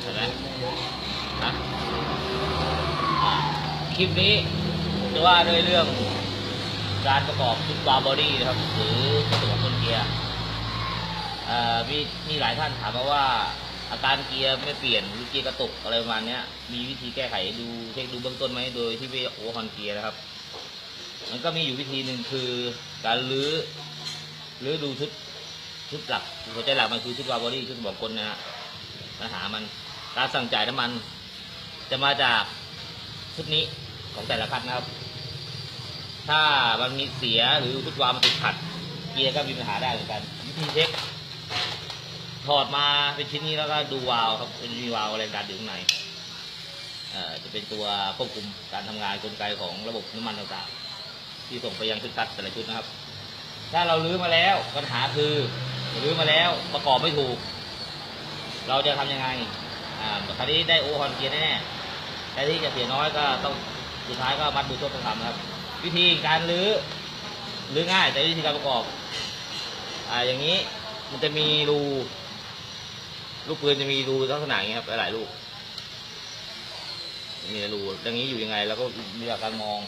เห็นไหมนะคลิปนี้จะว่าด้วยเรื่องการประกอบชุดบาร์บอดี้นะครับ หรือตัวคนเกียร์มีมีหลายท่านถามมาว่า อาการเกียร์ไม่เปลี่ยนหรือเกียร์กระตุกอะไรประมาณนี้มีวิธีแก้ไขดูเช็คดูเบื้องต้นไหมโดยที่ไม่โอฮอนเกียร์นะครับ มันก็มีอยู่วิธีหนึ่งคือการรื้อรื้อดูชุดชุดหลักหัวใจหลักมันคือชุดวาล์วบอดี้ชุดบอกกลนะฮะ ปัญหามันการสั่งจ่ายน้ำมัน จะมาจากชุดนี้ของแต่ละคันนะครับ ถ้ามันมีเสียหรือชุดวาล์วมันติดขัด เกียร์ก็มีปัญหาได้เหมือนกันวิธีเช็คถอดมาเป็นชิ้นนี้แล้วก็ดูวาล์วครับเป็นมีวาล์วแรงดันอยู่ข้างในจะเป็นตัวควบคุมการทำงานกลไกของระบบน้ำมันต่างๆที่ส่งไปยังชุดคัดแต่ละชุดนะครับ ถ้าเราลื้อมาแล้วปัญหาคือลื้อมาแล้วประกอบไม่ถูก เราจะทำยังไงอ่าคราวนี้ได้โอฮอนเกียร์แน่แต่ที่จะเสียน้อยก็ต้องสุดท้ายก็มัดมือชกต้องทำครับ วิธีการลื้อลื้อง่ายแต่วิธีการประกอบอ่าอย่างนี้มันจะมีรูลูกปืนจะมีรูลักษณะอย่างนี้ครับหลายลูกมีรูอย่างนี้อยู่ยังไง แล้วก็มีการมอง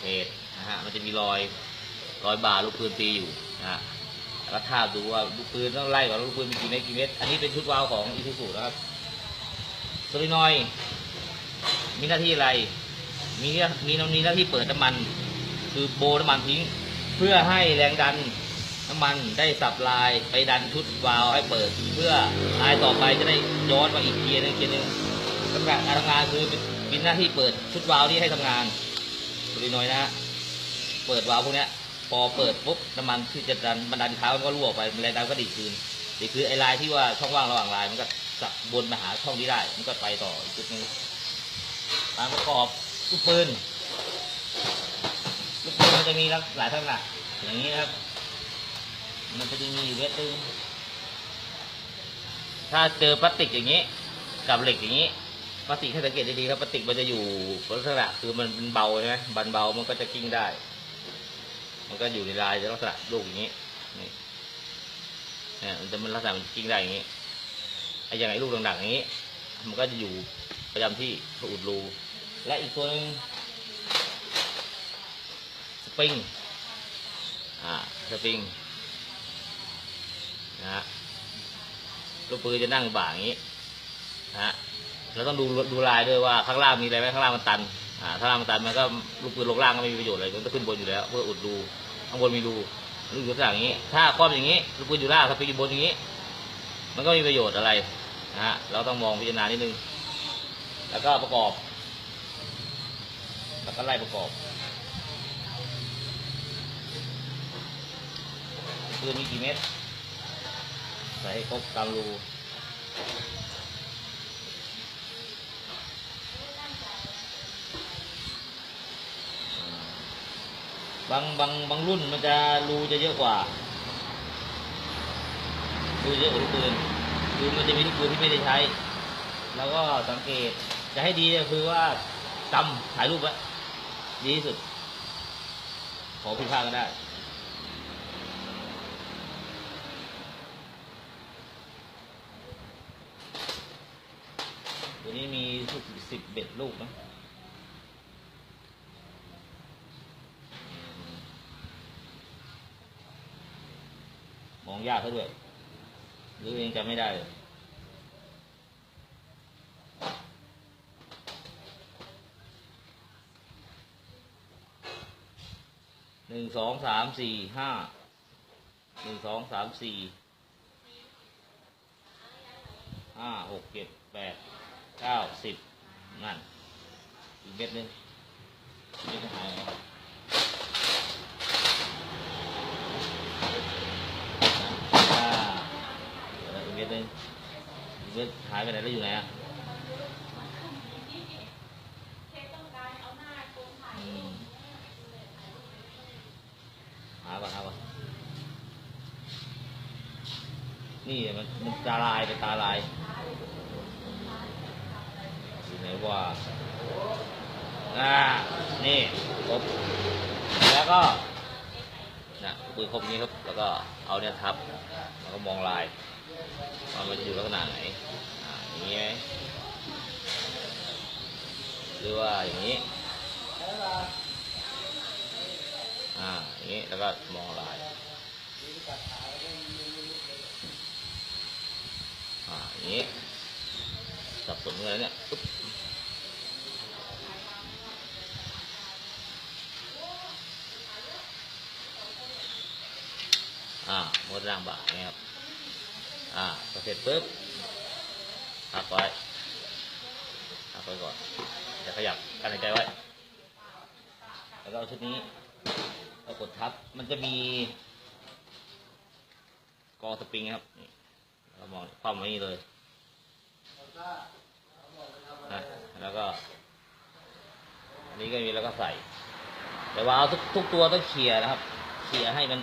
เพจนะฮะมันจะมีรอยรอยบาลูกปืนตีอยู่นะฮะ แล้วก็ทาบดูว่าลูกปืนต้องไล่ก่อนลูกปืนมีกี่เม็ดกี่เม็ดอันนี้เป็นชุดวาล์วของอีซูซูนะครับโซลินอยมีหน้าที่อะไร มีหน้ามีมีหน้าที่เปิดน้ำมัน คือโบน้ำมันทิ้ง เพื่อให้แรงดันน้ำมันได้สับลายไปดันชุดวาล์วให้เปิด เพื่อลายต่อไปจะได้ย้อนมาอีกเกียร์หนึงเกียร์หนึงสำหรับการทำงานคือมีหน้าที่เปิดชุดวาล์วที่ให้ทำงานโซลินอยนะฮะเปิดวาล์วพวกเนี้ย พอเปิดปุ๊บน้ำมันที่จะดันบันดาลเท้ามันก็รั่วไปแรงดันก็ดีคืนดีคือไอ้ลายที่ว่าช่องว่างระหว่างลายมันก็สับบนมาหาช่องนี้ได้ มันก็ไปต่ออีกจุดหนึงกาประกอบลูกปืนลูกปืนมันจะมีหลายลักษณะอย่างนี้ครับ มันจะมีเวทตึงถ้าเจอพลาสติกอย่างนี้ กับเหล็กอย่างนี้พลาสติกให้สังเกตดีๆครับพลาสติกมันจะอยู่ลักษณะคือมันเป็นเบาใช่ไหมบันเบามันก็จะกิ้งได้ มันก็อยู่ในลายจะลักษณะลูกอย่างนี้นี่นี่ยมันจะมันลักษณะมันกิ้งได้อย่างนี้ไอ้อย่างไอ้ลูกดังๆอย่างนี้ มันก็จะอยู่ประจำที่อุดรูและอีกตัวหนึงสปริงอ่าสปริงนะฮะลูกปืนจะนั่งบ่าอย่างนี้นะฮะเราต้องดูดูลายด้วยว่าข้างล่างมีอะไรไหมข้างล่างมันตัน อ่าถ้าล่างมันตันมันก็ลูกปืนลงล่างก็ไม่มีประโยชน์อะไรมันต้องขึ้นบนอยู่แล้ว เพื่ออุดรูข้างบนมีรูลูกอยู่ข้างล่างอย่างนี้ ถ้าคว่ำอย่างนี้ลูกปืนอยู่ล่างถ้าไปอยู่บนอย่างนี้ มันก็ไม่มีประโยชน์อะไรนะฮะเราต้องมองพิจารณานิดนึง แล้วก็ประกอบ แล้วก็ไล่ประกอบปืนมีกี่เม็ดใส่ให้ครบตามรู บางบางบางรุ่นมันจะรูจะเยอะกว่ารูเยอะกว่าลูกปืนคือมันจะมีลูกปืนที่ไม่ได้ใช้ แล้วก็สังเกตจะให้ดีก็คือว่าจำถ่ายรูปไว้ดีที่สุด ขอผิดพลาดก็ได้ตัวนี้มีสิบเบ็ดลูกนะ มองยากซะด้วยหรือเองจำไม่ได้เลยหนึ่งสองสามสี่ห้าหนึ่งสองสามสี่ห้าหกเจ็ดแปดเก้าสิบนั่น อีกเม็ดนึงเม็ดหายไหน อ่า เดี๋ยวอีกเม็ดหายไปไหนแล้วอยู่ไหนอะหาก่อนหาก่อนนี่มันมันตาลายเป็นตาลายอยู่ไหนว่าอ่านี่ครบแล้วก็นะปืนครบนี้ครับ แล้วก็เอาเนี่ยทับ แล้วก็มองลาย ว่ามันจะอยู่ลักษณะไหนอ่าอย่างนี้ไหมหรือว่าอย่างนี้อ่าอย่างนี้แล้วก็มองลายอ่าอย่างนี้สับสนกันแล้วเนี่ยปึ๊บอ่ามดร่างบ่าเนี่ยครับ อ่าพอเสร็จปุ๊บพักไว้พักไว้ก่อนจะขยับกันหายใจไว้ แล้วก็เอาชุดนี้เรากดทับ มันจะมีกอสปริงครับเรามองความไว้นี่เลยนะแล้วก็ อันนี้ก็มีแล้วก็ใส่ แต่ว่าเอาทุกทุกตัวต้องเคลียร์นะครับ เคลียร์ให้มัน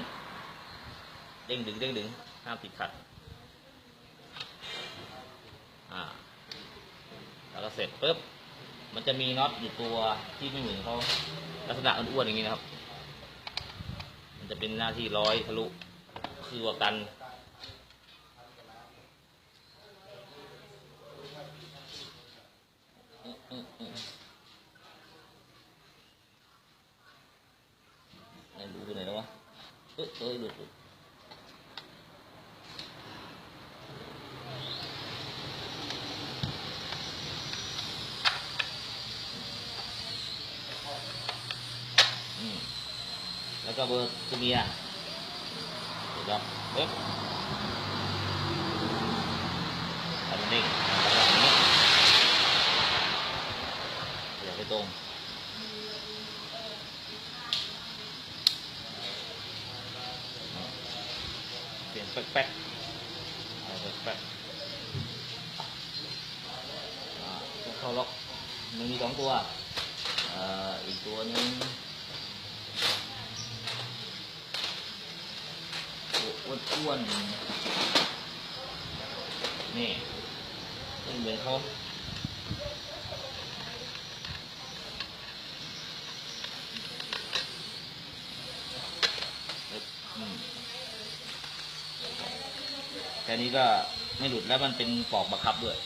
เด้งดึงเด้งดึงห้ามติดขัด อ่า แล้วก็เสร็จปุ๊บ มันจะมีน็อตอยู่ตัวที่ไม่เหมือนเขาลักษณะอ้วนๆอย่างนี้นะครับ มันจะเป็นหน้าที่ร้อยทะลุ คือว่ากัน อืมอืมอืมไหนดูตัวไหนแล้ววะ เอ้ยเอ้ยหลุดหลุด อืม แล้วก็เบอร์ตัวเมียเดี๋ยวครับเอ๊ะทำมันนิ่งแบบนี้เดี๋ยวไปตรงเปลี่ยนแป๊กๆเอาแป๊กๆอ่าต้องเข้าล็อกมันมีสองตัวเอ่ออีกตัวหนึงตัว อ้วนๆนี่ไม่เหมือนเขาอืมแค่นี้ก็ไม่หลุดแล้วมันเป็นปลอกบังคับด้วย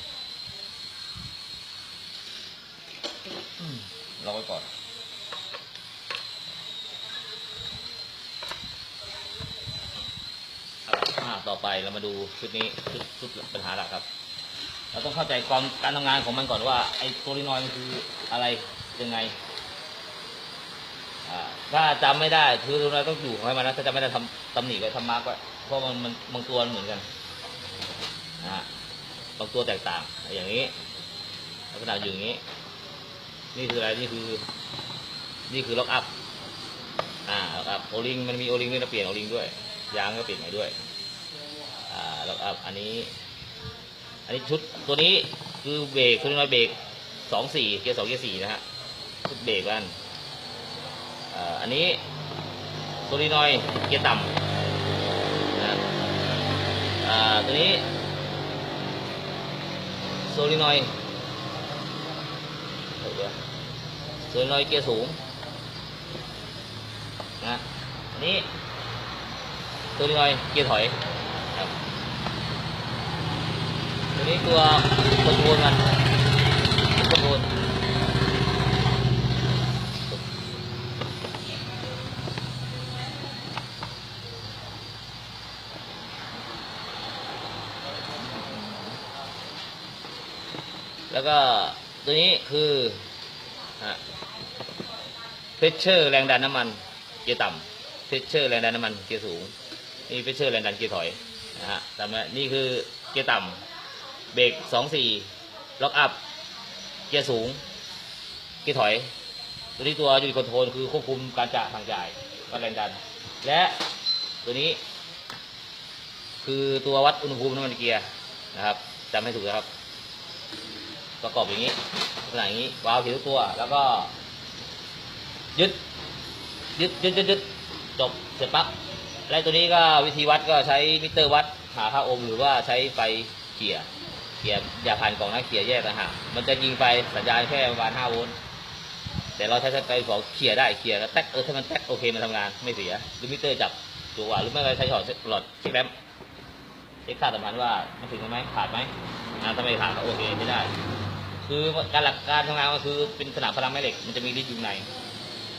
อืมรอไว้ก่อน อ่าต่อ ไปเรามาดูชุดนี้ชุดชุดปัญหาหลักครับ เราต้องเข้าใจความการทำงานของมันก่อนว่าไอ้โซลินอยมันคืออะไรยังไงถ้าจำไม่ได้คือโซลินต้องอยู่ของมันนะถ้าจำไม่ได้ทำตำหนิไว้ทำมาร์กไว้เพราะมันมันบางตัวมันเหมือนกันนะฮะบางตัวแตกต่าง อย่างนี้ลักษณะอยู่อย่างนี้ นี่คืออะไรนี่คือ นี่คือล็อกอัพอ่าล็อกอัพโอลิงมันมีโอลิงด้วยนะเปลี่ยนโอลิงด้วยยางก็เปลี่ยนใหม่ด้วย อ่าแล้วอัพอันนี้ อันนี้ชุดตัวนี้คือเบรกคือน้อยเบรกสองสี่เกียร์สองเกียร์สี่นะฮะชุดเบรกกันอ่าอันนี้ตัวนี้น้อยเกียร์ต่ำนะอ่าตัวนี้โซลินอยด์เดี๋ยวโซลินอยด์เกียร์สูงนะอันนี้โซลินอยด์เกียร์ถอยครับ ตัวนี้ตัวคอนโทรลมันคอนโทรลแล้วก็ตัวนี้คือเพชเชอร์แรงดันน้ำมันเกียร์ต่ำเพชเชอร์แรงดันน้ำมันเกียร์สูงนี่เพชเชอร์แรงดันเกียร์ถอยนะฮะจำไว้นี่คือเกียร์ต่ำ เบรกสองสี่ล็อกอัพ เกียร์สูง เกียร์ถอย ตัวนี้ตัวยูนิคอนโทรลคือควบคุมการจ่ายทางจ่ายวัดแรงดัน และตัวนี้ คือตัววัดอุณหภูมิน้ำมันเกียร์นะครับจำให้ถูกนะครับ ประกอบอย่างนี้ลักษณะอย่างนี้วาล์วเขียวทุกตัว แล้วก็ยึดยึดยึดยึดยึดจบเสร็จปั๊บและตัวนี้ก็วิธีวัดก็ใช้มิเตอร์วัดหาค่าโอห์มหรือว่าใช้ไฟเขี่ย เขียอย่าผ่านกล่องนะเขียแยกต่างหากมันจะยิงไปสัญญาณแค่ประมาณ5โวลต์แต่เราใช้ไฟของเขี่ยได้เขี่ยแล้วแท็กเออถ้ามันแท็กโอเคมันทำงานไม่เสียหรือมิเตอร์จับตัวว่าหรือไม่ก็ใช้หลอดหลอดเช็คแรมเช็คค่าสัมพันธ์ว่ามันถึงไหมขาดไหมนะถ้าไม่ขาดก็โอเคไม่ได้ คือการหลักการทำงานก็คือเป็นสนามพลังแม่เหล็กมันจะมีลิฟต์อยู่ใน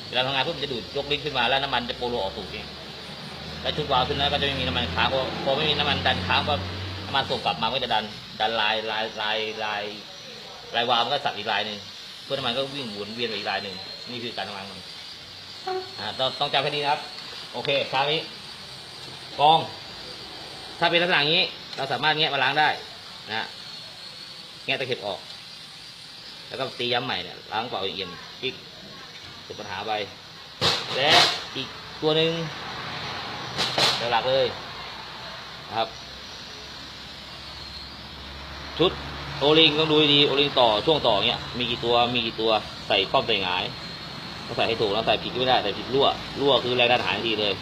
เวลาทำงานปุ๊บมันจะดูดยกลิฟต์ขึ้นมาแล้วน้ำมันจะโปรโลออกสู่เองแล้วชุดวาล์วขึ้นแล้วก็จะไม่มีน้ำมันค้างพอพอไม่มีน้ำมันดันค้างก็น้ำมันส่งกลับมาก็จะดัน ดันลายลายลายลายลายวาวมันก็สับอีกลายหนึ่งเพื่อนมันก็วิ่งหมุนเวียนไปอีกลายหนึ่งนี่คือการทำงานของมันอ่าต้องต้องจำให้ดีนะครับ โอเคคราวนี้กอง ถ้าเป็นลักษณะอย่างนี้ เราสามารถแงะมาล้างได้นะแงะตะเข็บออก แล้วก็ตีย้ำใหม่เนี่ยล้างเปล่าเอียนปิกจบปัญหาไปและอีกตัวหนึ่งหลักเลยนะครับ ชุดโอลิงต้องดูดีโอลิงต่อช่วงต่อเนี้ยมีกี่ตัวมีกี่ตัวใส่ครอบใส่หงายต้องใส่ให้ถูกแล้วใส่ผิดก็ไม่ได้ใส่ผิดรั่วรั่วคือแรงดันหายทันทีเลย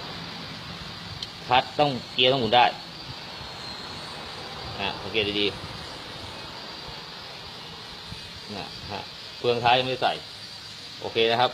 พัดต้องเกียร์ต้องหมุนได้นะสังเกตดีๆนะฮะเฟืองท้ายยังไม่ใส่ โอเคนะครับ